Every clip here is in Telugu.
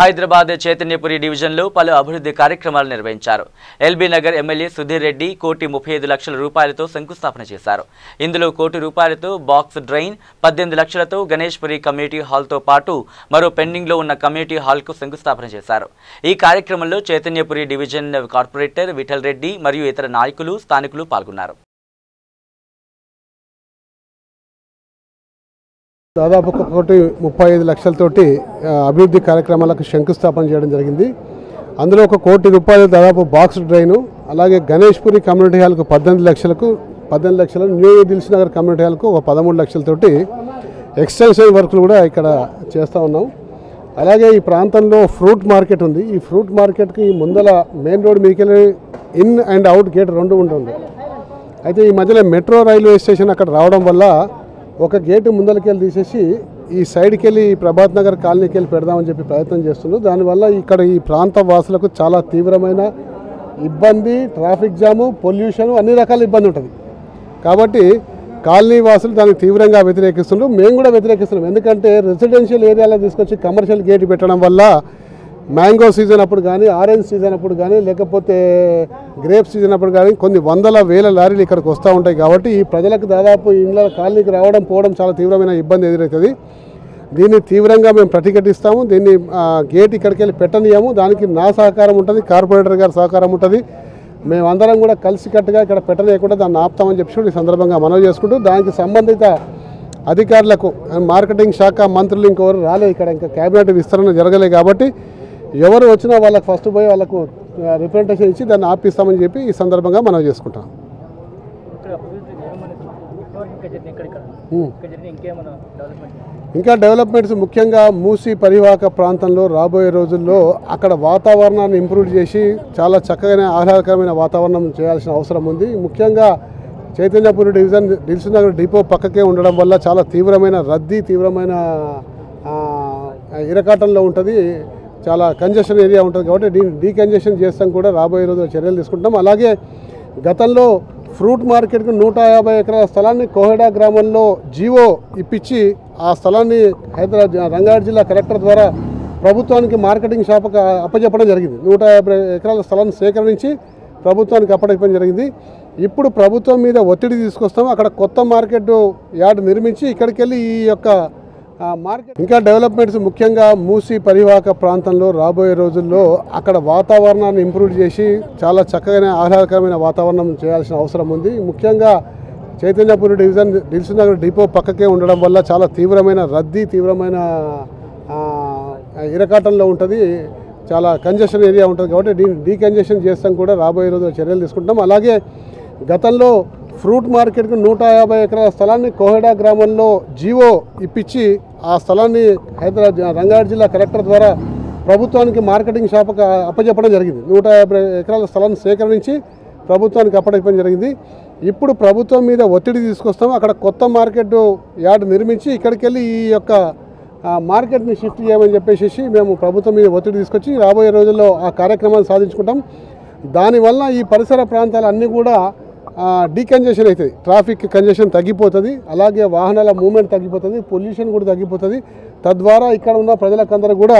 హైదరాబాద్ చైతన్యపురి డివిజన్లో పలు అభివృద్ధి కార్యక్రమాలు నిర్వహించారు. L B Nagar MLA Sudheer Reddy కోటి ముప్పై ఐదు లక్షల రూపాయలతో శంకుస్థాపన చేశారు. ఇందులో కోటి రూపాయలతో బాక్స్ డ్రైన్ పద్దెనిమిది లక్షలతో గణేష్పురి కమ్యూనిటీ హాల్తో పాటు మరో పెండింగ్లో ఉన్న కమ్యూనిటీ హాల్కు శంకుస్థాపన చేశారు. ఈ కార్యక్రమంలో చైతన్యపురి డివిజన్ కార్పొరేటర్ విఠల్ రెడ్డి మరియు ఇతర నాయకులు స్థానికులు పాల్గొన్నారు. దాదాపు ఒక కోటి ముప్పై ఐదు లక్షలతోటి అభివృద్ధి కార్యక్రమాలకు శంకుస్థాపన చేయడం జరిగింది. అందులో ఒక కోటి రూపాయలు దాదాపు బాక్స్ డ్రైను అలాగే గణేష్పురి కమ్యూనిటీ హాల్కు పద్దెనిమిది లక్షలకు పద్దెనిమిది లక్షలు న్యూ దిల్స్ నగర్ కమ్యూనిటీ హాల్కు ఒక పదమూడు లక్షలతోటి ఎక్స్టెన్షన్ వర్క్లు కూడా ఇక్కడ చేస్తూ ఉన్నాం. అలాగే ఈ ప్రాంతంలో ఫ్రూట్ మార్కెట్ ఉంది. ఈ ఫ్రూట్ మార్కెట్కి ముందల మెయిన్ రోడ్ మీకెళ్ళి ఇన్ అండ్ అవుట్ గేట్ రెండు ఉంటుంది అయితే ఈ మధ్యలో మెట్రో రైల్వే స్టేషన్ అక్కడ రావడం వల్ల ఒక గేటు ముందరికి తీసేసి ఈ సైడ్కి వెళ్ళి ప్రభాత్ నగర్ కాలనీకి వెళ్ళి పెడదామని చెప్పి ప్రయత్నం చేస్తున్నారు దానివల్ల ఇక్కడ ఈ ప్రాంత వాసులకు చాలా తీవ్రమైన ఇబ్బంది ట్రాఫిక్ జాము పొల్యూషన్ అన్ని రకాల ఇబ్బంది ఉంటుంది. కాబట్టి కాలనీ వాసులు దానికి తీవ్రంగా వ్యతిరేకిస్తున్నారు మేము కూడా వ్యతిరేకిస్తున్నాం. ఎందుకంటే రెసిడెన్షియల్ ఏరియాలో తీసుకొచ్చి కమర్షియల్ గేట్ పెట్టడం వల్ల మ్యాంగో సీజన్ అప్పుడు కానీ ఆరెంజ్ సీజన్ అప్పుడు కానీ లేకపోతే గ్రేప్ సీజన్ అప్పుడు కానీ కొన్ని వందల వేల లారీలు ఇక్కడికి వస్తూ ఉంటాయి కాబట్టి ఈ ప్రజలకు దాదాపు ఇండ్ల కాలనీకి రావడం పోవడం చాలా తీవ్రమైన ఇబ్బంది ఎదురవుతుంది దీన్ని తీవ్రంగా మేము ప్రతిఘటిస్తాము. దీన్ని గేట్ ఇక్కడికి వెళ్ళి పెట్టనీయము. దానికి నా సహకారం ఉంటుంది కార్పొరేటర్ గారి సహకారం ఉంటుంది. మేమందరం కూడా కలిసికట్టుగా ఇక్కడ పెట్టనీయకుండా దాన్ని ఆపుతామని చెప్పి ఈ సందర్భంగా మనవి చేసుకుంటూ దానికి సంబంధిత అధికారులకు మార్కెటింగ్ శాఖ మంత్రులు ఇంకెవరు రాలేదు ఇక్కడ ఇంకా క్యాబినెట్ విస్తరణ జరగలేదు కాబట్టి ఎవరు వచ్చినా వాళ్ళకి ఫస్ట్ పోయి వాళ్ళకు రిప్రజెంటేషన్ ఇచ్చి దాన్ని ఆపిస్తామని చెప్పి ఈ సందర్భంగా మనం చేసుకుంటాం. ఇంకా డెవలప్మెంట్స్ ముఖ్యంగా మూసి పరివాహక ప్రాంతంలో రాబోయే రోజుల్లో అక్కడ వాతావరణాన్ని ఇంప్రూవ్ చేసి చాలా చక్కగా ఆహ్లాదకరమైన వాతావరణం చేయాల్సిన అవసరం ఉంది. ముఖ్యంగా చైతన్యపురి డివిజన్ దిల్సు నగర్ డిపో పక్కకే ఉండడం వల్ల చాలా తీవ్రమైన రద్దీ తీవ్రమైన ఇరకాటంలో ఉంటుంది. చాలా కంజెషన్ ఏరియా ఉంటుంది కాబట్టి దీన్ని డీకంజెషన్ చేస్తాం కూడా రాబోయే రోజుల్లో చర్యలు తీసుకుంటాం అలాగే గతంలో ఫ్రూట్ మార్కెట్కి నూట యాభై ఎకరాల స్థలాన్ని కోహెడా గ్రామంలో జీవో ఇప్పించి ఆ స్థలాన్ని హైదరాబాద్ రంగారెడ్డి జిల్లా కలెక్టర్ ద్వారా ప్రభుత్వానికి మార్కెటింగ్ షాప్కి అప్పచెప్పడం జరిగింది. నూట యాభై ఎకరాల స్థలాన్ని సేకరించి ప్రభుత్వానికి అప్పచెప్పడం జరిగింది. ఇప్పుడు ప్రభుత్వం మీద ఒత్తిడి తీసుకొస్తాం. అక్కడ కొత్త మార్కెట్ యార్డ్ నిర్మించి ఇక్కడికి వెళ్ళి ఈ యొక్క మార్కెట్ ఇంకా డెవలప్మెంట్స్ ముఖ్యంగా మూసి పరివాహక ప్రాంతంలో రాబోయే రోజుల్లో అక్కడ వాతావరణాన్ని ఇంప్రూవ్ చేసి చాలా చక్కగా ఆహ్లాదకరమైన వాతావరణం చేయాల్సిన అవసరం ఉంది. ముఖ్యంగా చైతన్యపూర్ డివిజన్ దిల్సు నగర్ డిపో పక్కకే ఉండడం వల్ల చాలా తీవ్రమైన రద్దీ తీవ్రమైన ఇరకాటంలో ఉంటుంది. చాలా కంజెషన్ ఏరియా ఉంటుంది కాబట్టి డీ డీకంజెషన్ చేస్తాం కూడా రాబోయే రోజు చర్యలు తీసుకుంటాం అలాగే గతంలో ఫ్రూట్ మార్కెట్కి నూట యాభై ఎకరాల స్థలాన్ని కోహెడా గ్రామంలో జీవో ఇప్పించి ఆ స్థలాన్ని హైదరాబాద్ రంగారెడ్డి జిల్లా కలెక్టర్ ద్వారా ప్రభుత్వానికి మార్కెటింగ్ షాప్కి అప్పచెప్పడం జరిగింది. నూట యాభై ఎకరాల స్థలాన్ని సేకరించి ప్రభుత్వానికి అప్పచెప్పడం జరిగింది. ఇప్పుడు ప్రభుత్వం మీద ఒత్తిడి తీసుకొస్తాం. అక్కడ కొత్త మార్కెట్ యార్డ్ నిర్మించి ఇక్కడికి వెళ్ళి ఈ యొక్క మార్కెట్ని షిఫ్ట్ చేయమని చెప్పేసి మేము ప్రభుత్వం మీద ఒత్తిడి తీసుకొచ్చి రాబోయే రోజుల్లో ఆ కార్యక్రమాన్ని సాధించుకుంటాం. దానివల్ల ఈ పరిసర ప్రాంతాలు అన్నీ కూడా డీకంజెషన్ అవుతుంది. ట్రాఫిక్ కంజెషన్ తగ్గిపోతుంది. అలాగే వాహనాల మూవ్మెంట్ తగ్గిపోతుంది. పొల్యూషన్ కూడా తగ్గిపోతుంది. తద్వారా ఇక్కడ ఉన్న ప్రజలకందరూ కూడా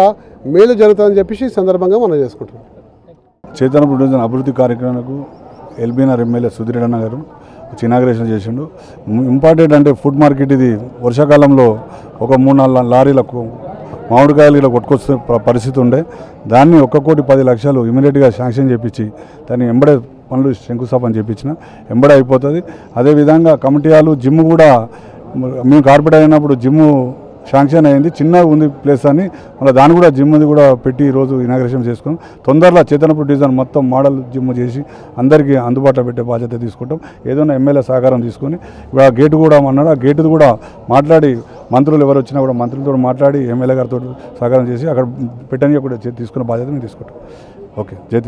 మేలు జరుగుతుందని చెప్పేసి సందర్భంగా మనం చేసుకుంటున్నాం. చైతన్యపురం డివిజన్ అభివృద్ధి కార్యక్రమాలకు ఎల్బీనగర్ ఎమ్మెల్యే సుధీర్ అన్న గారు చినాగ్రేషన్ చేసిండు. ఇంపార్టెంట్ అంటే ఫుడ్ మార్కెట్ ఇది వర్షాకాలంలో ఒక మూడు నాలుగు లారీలకు మామిడికాయలు ఇలా కొట్టుకొచ్చే పరిస్థితి ఉండే. దాన్ని ఒక్క కోటి పది లక్షలు ఇమీడియట్గా శాంక్షన్ చేపించి దాన్ని ఎంబడే పనులు శంకుస్థాపన చేపించిన ఎంబడే అయిపోతుంది. అదేవిధంగా కమిటీయాలు జిమ్ కూడా మేము కార్పొరేట్ అయినప్పుడు జిమ్ శాంక్షన్ అయింది. చిన్నగా ఉంది ప్లేస్ అని మళ్ళీ దాన్ని కూడా జిమ్ కూడా పెట్టి ఈరోజు ఇనాగ్రేషన్ చేసుకున్నాం. తొందరలో చేతనప్పుడు డిజైన్ మొత్తం మోడల్ జిమ్ చేసి అందరికీ అందుబాటులో పెట్టే బాధ్యత తీసుకుంటాం. ఏదైనా ఎమ్మెల్యే సహకారం తీసుకొని ఇప్పుడు ఆ గేటు కూడా అన్నాడు ఆ గేటు కూడా మాట్లాడి మంత్రులు ఎవరు వచ్చినా కూడా మంత్రులతో మాట్లాడి ఎమ్మెల్యే గారితో సహకారం చేసి అక్కడ పెట్టని కూడా తీసుకున్న బాధ్యత మేము తీసుకుంటాం. ఓకే. జై